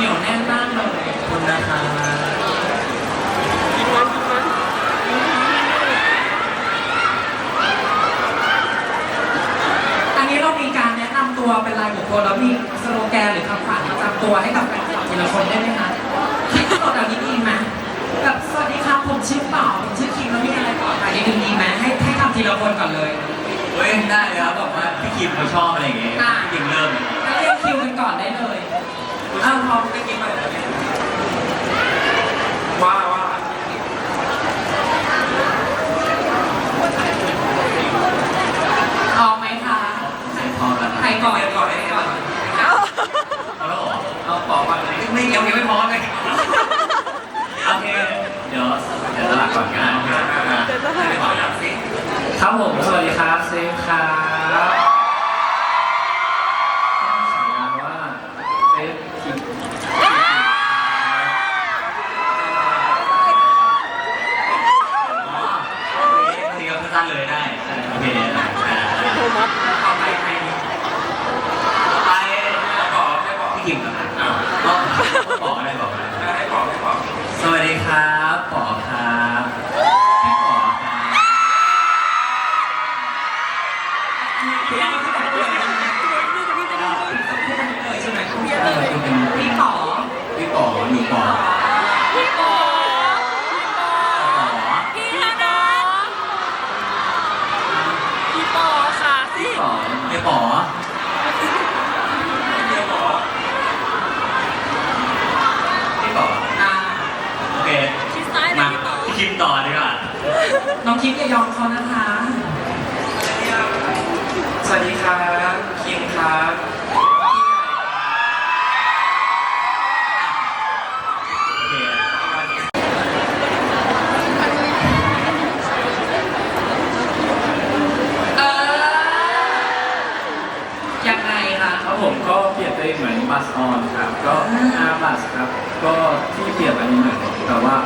เหนียวแน่นมากเลยขอบคุณนะคะอันนี้เรามีการแนะนำตัวเป็นรายบุคคลแล้วมีสโลแกนหรือคำขวัญประจำตัวให้กับแฟนคลับทีละคนได้ไหมคะคิดสดแบบนี้ดีไหมแบบสวัสดีครับผมชื่อเป่าผมชื่อคิมแล้วมีอะไรต่อไปนิดนึงดีไหมให้ให้ทำทีละคนก่อนเลยเฮ้ยได้เลยครับบอกว่าพี่คิมเขาชอบอะไรอย่างเงี้ย อ้าวพร้อมไปกินมาเลยว่าว่าพร้อมไหมคะพอแล้วใครก่อนก่อนใครก่อนเอาแล้วเหรอเอาปอกก่อนเลยไม่ยังยังไม่พร้อมเลยโอเค เดี๋ยวเดี๋ยวสลับก่อนกันโอเคอะให้ก่อนครับผมสวัสดีครับเซฟครับต้องฉายาว่าเซฟคิม อ๋อโอเคก็สั้นเลยได้โอเคอะ ต่อไปใคร ไปบอกให้บอกพี่คิมก่อน นะอ้าวก็บอกก็ได้บอกก็ได้ให้บอกให้บอกสวัสดีครับปอครับพี่ปอครับพี่ป๋อเลยใช่ไหมคุณเออคุณเป็นพี่ป๋อพี่ปอหนูปอพี่ปอปอพี่ฮานาพี่ปอค่ะพี่ปอไม่ปอ เดี๋ยวบอก พี่ปอ อ่า โอเค ชิดซ้ายเลย มา พี่ปอ พี่ คิมต่อดีกว่าน้องคิมอย่ายอมเขานะคะ สวัสดีครับคิมครับ โอเค เออยังไงคะ ครับผมก็เปรียบตัวเองเหมือนบัสออนครับ ก็อาบัสครับ ก็ที่เปรียบอันนี้เหมือนแต่ว่า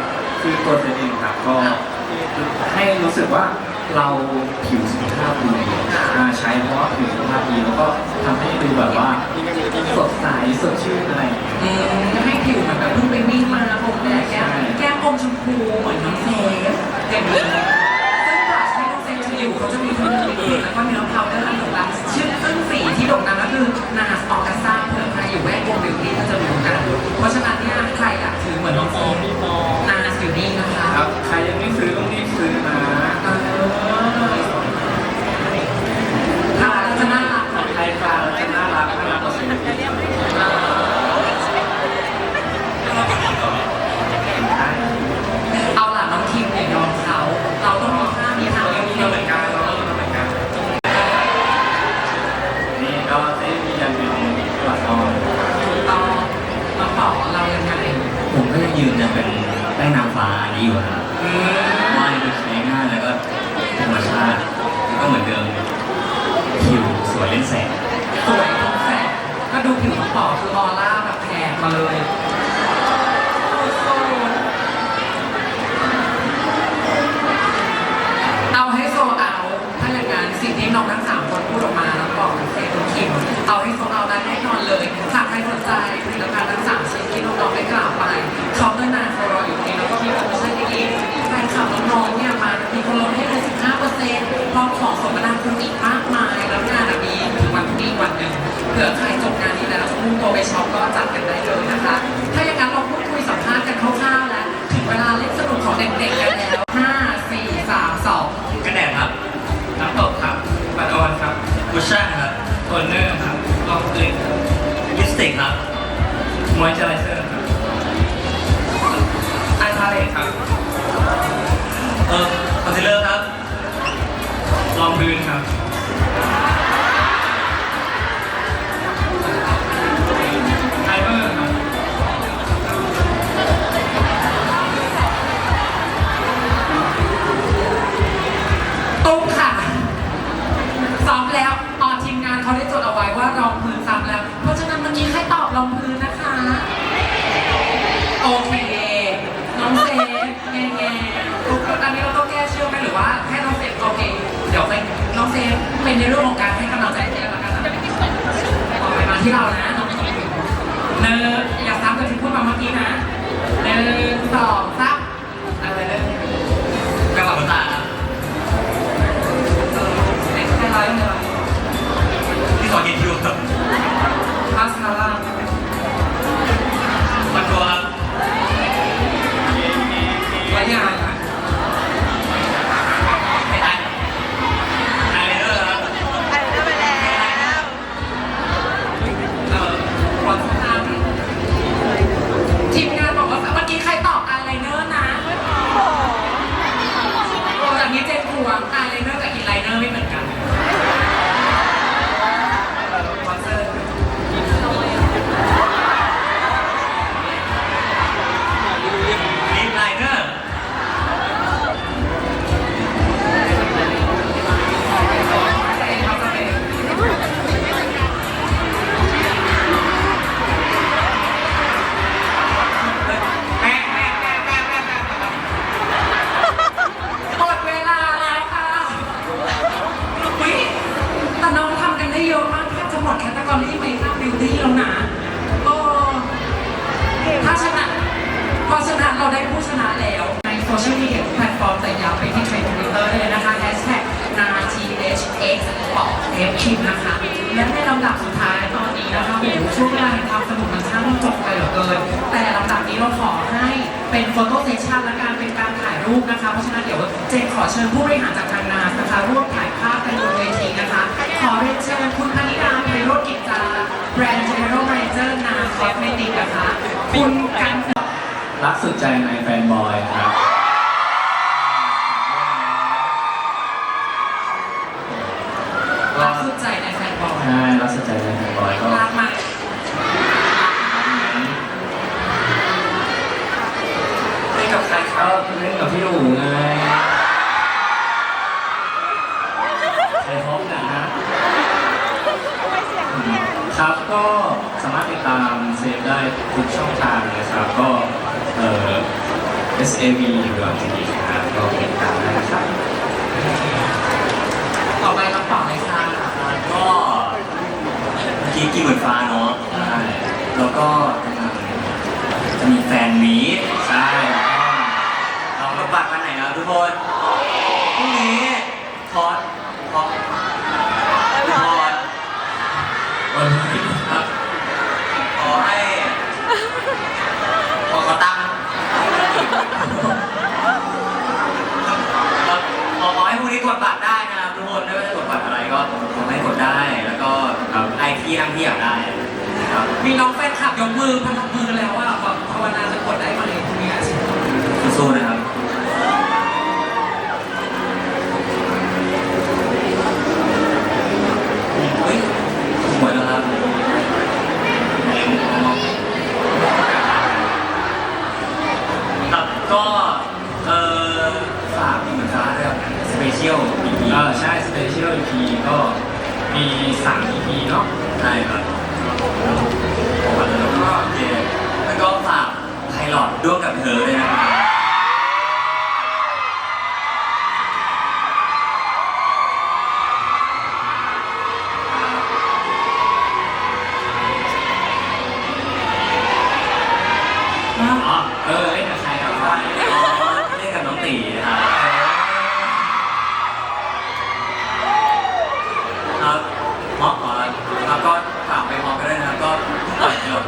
คือตัวเองครับ ก็ให้รู้สึกว่า เราผิวสุขภาพดีอ่าใช้เพราะว่าผิวสุขภาพดีแล้วก็ทำให้ดูแบบว่าสดใสสดชื่นอะไรอย่างเงี้ยอืมให้ผิวเหมือนแบบเพิ่งไปวิ่งมาผมแดงแก้มแก้มอมชมพูเหมือนน้องเซฟอย่างนี้ซึ่งบลัชที่น้องเซฟจะอยู่เขาจะมีทั้งลิปสติกแล้วก็เนื้อพาวเดอร์อันโด่งดังชื่อซึ่งสีที่โด่งดังก็คือนาสออกัสซ่าเผื่อใครอยู่แวดวงบิวตี้ก็จะรู้กันเพราะฉะนั้นเนี่ยใครอยากถือเหมือนน้องเซฟนาสอยู่นี่นะคะ ครับ ใครยังไม่ซื้อต้องรีบซื้อนะ เออทาแล้วจะน่ารัก ใครทานแล้วจะน่ารักน่ารักกว่าซื้อ เอาล่ะน้องคิมเนี่ยยอมเขาเราต้องมีค่ามีทางเดียว เราเหมือนกันเราเหมือนกันนี่ก็ได้มียันเป็นหลักออน ต่อมาต่อเรายังไง ผมก็ ยืนจะเป็นแป้งนางฟ้าอันนี้อยู่ครับว่ามันใช้ง่ายแล้วก็ธรรมชาติแล้วก็เหมือนเดิมผิวสวยเล่นแสง สวยทุกแสงก็ดูผิวน้องต่อคือออร่าแบบแผ่มาเลยเอาให้โซเอา ถ้าอย่างนั้นสิ่งที่น้องทั้งสามคนพูดออกมาแล้วบอกเซฟคุณคิม เอาให้โซเอาได้แน่นอนเลยหากใครสนใจผลิตภัณฑ์ทั้งสามชิ้นที่น้องๆได้กล่าวไปเคาน์เตอร์นานโฟรอยู่นี้แล้วก็มีโปรโมชั่นดีๆแฟนคลับน้องๆเนี่ยมามีคนลดให้เลย15%พร้อมของสมนาคุณอีกมากมาย แล้วงานอะมีถึงวันพรุ่งนี้วันหนึ่ง เผื่อใครจบงานนี้แล้วมุ่งตัวไปช็อปก็จัดกันได้เลยนะคะ ถ้าอย่างนั้นเราพูดคุยสัมภาษณ์กันคร่าวๆแล้วถึงเวลาเล่นสนุกของเด็กๆกันแล้ว5 4 3 2กันแดดครับน้ำตกครับบัตรออนครับคุชชั่นครับโทนเนอร์ครับลองกลิ่นลิปสติกครับมอยเจอไรเซอร์ครับไอพาเลตครับะนั้นเราได้ผู้ชนะแล้ว ในโซเชียลมีเดียแพลตฟอร์มแต่ย้ำไปที่เทรนด์ทวิตเตอร์เลยนะคะ hashtag NATHX บอกเทปคิมนะคะ และในลำดับสุดท้ายตอนนี้นะคะโอ้ช่วงเวลาแห่งความสนุกมันช่างจบไปเหลือเกิน แต่ลำดับนี้เราขอให้เป็นโฟโต้เซสชันและการเป็นการถ่ายรูปนะคะ เพราะฉะนั้นเดี๋ยวเจนขอเชิญผู้บริหารจากทางนาสนะคะร่วมถ่ายภาพกันบนเวทีนะคะ ขอเรียนเชิญคุณพนิดาไพโรจน์กิจจาแบรนด์ General Manager นาคอสเมติกนะคะ คุณกัน รักสุดใจในแฟนบอยครับรักสุดใจในแฟนบอลใช่รักสุดใจในแฟนบอยก็รักมากเล่นกับใครครับเล่นกับพี่หนูไงใครพบกันนะครับก็สามารถติดตามเซฟได้ทุกช่องทางนะครับ ก็เอ่อ S A V หรือว่า T V ครับก็ติดตามได้นะครับ ต่อไปคำต่อเลยค่ะก็เมื่อกี้กี่หมื่นฟ้าเนาะใช่แล้วก็จะมีแฟนมีใช่เราก็บัตรวันไหนแล้วทุกคนพรุ่งนี้คอร์สคอร์ส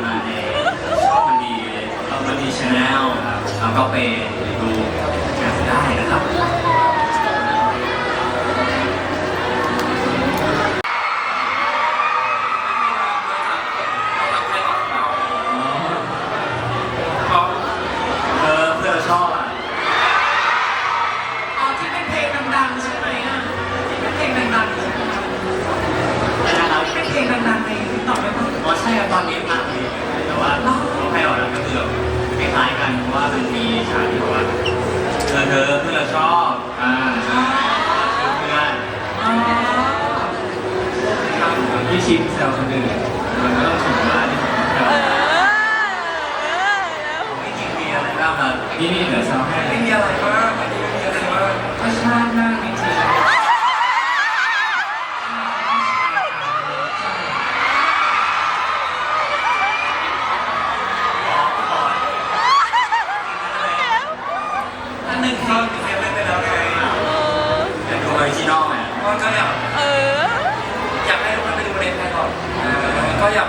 มาในมันดีเรามันดีชาแนลครับแล้วก็ไปดูกันได้นะครับ ก็อยากเออ อยากให้ทุกคนไปดูประเด็นไทยก่อนก็อยาก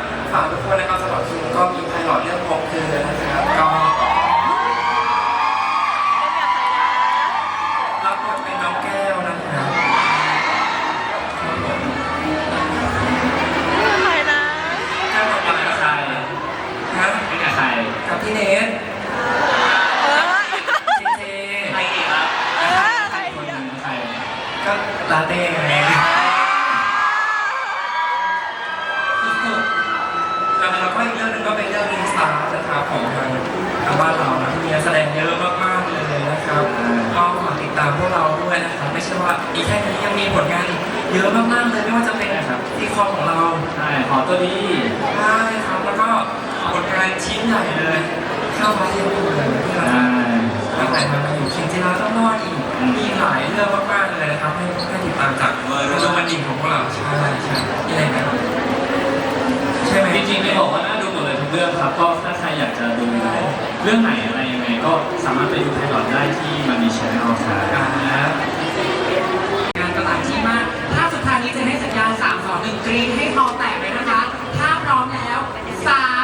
เยอะมากๆเลยไม่ว่าจะเป็นทีคอมของเราใช่ขอตัวนี้ใช่ครับแล้วก็ผลงานชิ้นใหญ่เลยข้าวฟ้าเทียมเลยที่เราใช่ตั้งแต่ทำมาอยู่เชียงจีราต้องรอดอีกมีหลายเรื่องมากๆเลยนะครับให้ให้ติดตามจากเวอร์ดูมันดิ่งของพวกเราใช่ใช่มีอะไรไหมใช่ไหมจริงๆไม่บอกว่าน่าดูหมดเลยทุกเรื่องครับก็ถ้าใครอยากจะดูเรื่องไหนอะไรยังไงก็สามารถไปดูไพลอตได้ที่มันมีชแนลครับอ่างานกระต่ายที่มากถ้าสุดท้าย นี้จะให้สัญญาณ3 2 1กรีนให้พอแตกเลยนะคะ ถ้าพร้อมแล้ว3